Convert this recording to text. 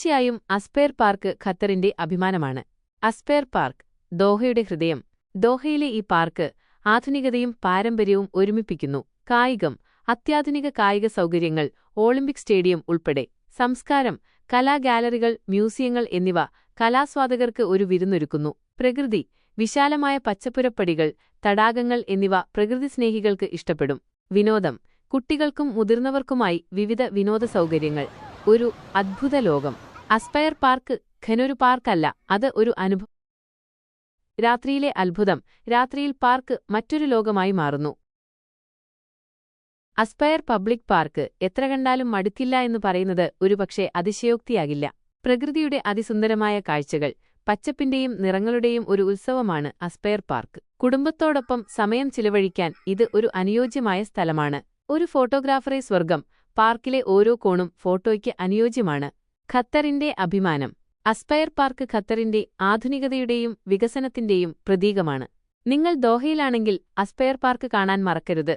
തീർച്ചയായും Aspire park ഖത്തറിന്റെ അഭിമാനമാണ്. അസ്പെയർ പാർക്ക് ദോഹയുടെ ഹൃദയം. ദോഹയിലെ ഈ പാർക്ക് ആധുനികതയും പാരമ്പര്യവും ഒരുമിപ്പിക്കുന്നു. കായികം അത്യാധുനിക കായിക സൗകര്യങ്ങൾ ഒളിമ്പിക് സ്റ്റേഡിയം ഉൾപ്പെടെ. സംസ്കാരം കലാഗാലറികൾ മ്യൂസിയങ്ങൾ എന്നിവ കലാസ്വാദകർക്ക് ഒരു വിരുന്നൊരുക്കുന്നു. പ്രകൃതി വിശാലമായ പച്ചപ്പുരപ്പടികൾ തടാകങ്ങൾ എന്നിവ പ്രകൃതി സ്നേഹികൾക്ക് ഇഷ്ടപ്പെടും. വിനോദം കുട്ടികൾക്കും മുതിർന്നവർക്കുമായി വിവിധ വിനോദ സൗകര്യങ്ങൾ ഒരു അദ്ഭുത ലോകം. അസ്പയർ പാർക്ക് ഖനൊരു പാർക്കല്ല അത് ഒരു അനുഭവം രാത്രിയിലെ അത്ഭുതം. രാത്രിയിൽ പാർക്ക് മറ്റൊരു ലോകമായി മാറുന്നു. അസ്പയർ പബ്ലിക് പാർക്ക് എത്ര കണ്ടാലും മടുക്കില്ല എന്ന് പറയുന്നത് ഒരുപക്ഷെ അതിശയോക്തിയാകില്ല. പ്രകൃതിയുടെ അതിസുന്ദരമായ കാഴ്ചകൾ പച്ചപ്പിന്റെയും നിറങ്ങളുടെയും ഒരു ഉത്സവമാണ് അസ്പയർ പാർക്ക് കുടുംബത്തോടൊപ്പം സമയം ചിലവഴിക്കാൻ ഇത് ഒരു അനുയോജ്യമായ സ്ഥലമാണ്. ഒരു ഫോട്ടോഗ്രാഫറെ സ്വർഗം പാർക്കിലെ ഓരോ കോണും ഫോട്ടോയ്ക്ക് അനുയോജ്യമാണ്. ഖത്തറിന്റെ അഭിമാനം. അസ്പയർ പാർക്ക് ഖത്തറിന്റെ ആധുനികതയുടെയും വികസനത്തിന്റെയും പ്രതീകമാണ്. നിങ്ങൾ ദോഹയിലാണെങ്കിൽ അസ്പയർ പാർക്ക് കാണാൻ മറക്കരുത്.